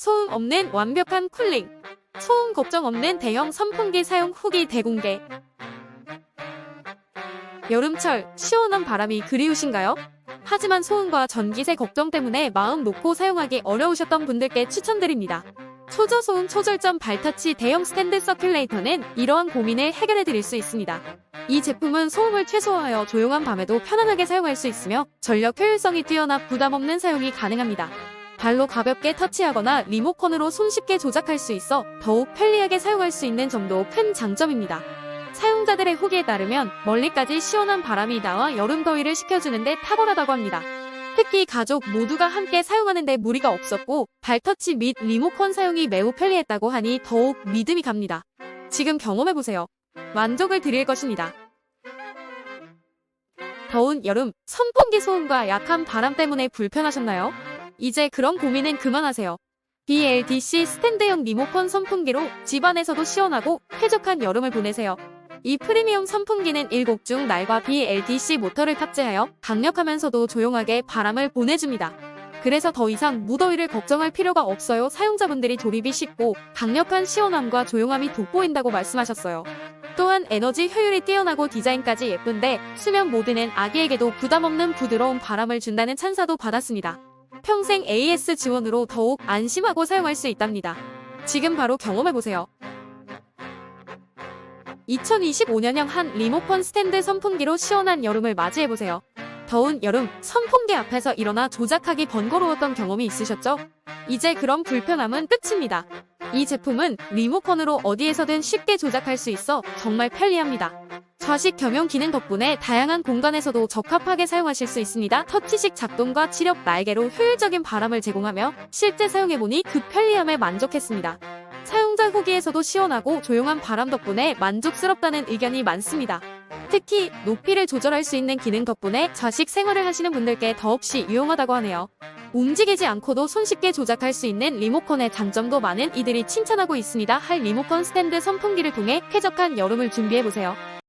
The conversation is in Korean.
소음 없는 완벽한 쿨링. 소음 걱정 없는 대형 선풍기 사용 후기 대공개. 여름철 시원한 바람이 그리우신가요? 하지만 소음과 전기세 걱정 때문에 마음 놓고 사용하기 어려우셨던 분들께 추천드립니다. 초저소음 초절점 발터치 대형 스탠드 서큘레이터는 이러한 고민을 해결해 드릴 수 있습니다. 이 제품은 소음을 최소화하여 조용한 밤에도 편안하게 사용할 수 있으며 전력 효율성이 뛰어나 부담 없는 사용이 가능합니다. 발로 가볍게 터치하거나 리모컨으로 손쉽게 조작할 수 있어 더욱 편리하게 사용할 수 있는 점도 큰 장점입니다. 사용자들의 후기에 따르면 멀리까지 시원한 바람이 나와 여름 더위를 식혀주는데 탁월하다고 합니다. 특히 가족 모두가 함께 사용하는데 무리가 없었고 발터치 및 리모컨 사용이 매우 편리했다고 하니 더욱 믿음이 갑니다. 지금 경험해보세요. 만족을 드릴 것입니다. 더운 여름 선풍기 소음과 약한 바람 때문에 불편하셨나요? 이제 그런 고민은 그만하세요. BLDC 스탠드형 리모컨 선풍기로 집안에서도 시원하고 쾌적한 여름을 보내세요. 이 프리미엄 선풍기는 7중 날과 BLDC 모터를 탑재하여 강력하면서도 조용하게 바람을 보내줍니다. 그래서 더 이상 무더위를 걱정할 필요가 없어요. 사용자분들이 조립이 쉽고 강력한 시원함과 조용함이 돋보인다고 말씀하셨어요. 또한 에너지 효율이 뛰어나고 디자인까지 예쁜데 수면 모드는 아기에게도 부담 없는 부드러운 바람을 준다는 찬사도 받았습니다. 평생 AS 지원으로 더욱 안심하고 사용할 수 있답니다. 지금 바로 경험해보세요. 2025년형 한 리모컨 스탠드 선풍기로 시원한 여름을 맞이해보세요. 더운 여름, 선풍기 앞에서 일어나 조작하기 번거로웠던 경험이 있으셨죠? 이제 그런 불편함은 끝입니다. 이 제품은 리모컨으로 어디에서든 쉽게 조작할 수 있어 정말 편리합니다. 좌식 겸용 기능 덕분에 다양한 공간에서도 적합하게 사용하실 수 있습니다. 터치식 작동과 치력 날개로 효율적인 바람을 제공하며 실제 사용해보니 그 편리함에 만족했습니다. 사용자 후기에서도 시원하고 조용한 바람 덕분에 만족스럽다는 의견이 많습니다. 특히 높이를 조절할 수 있는 기능 덕분에 좌식 생활을 하시는 분들께 더없이 유용하다고 하네요. 움직이지 않고도 손쉽게 조작할 수 있는 리모컨의 장점도 많은 이들이 칭찬하고 있습니다. 할 리모컨 스탠드 선풍기를 통해 쾌적한 여름을 준비해보세요.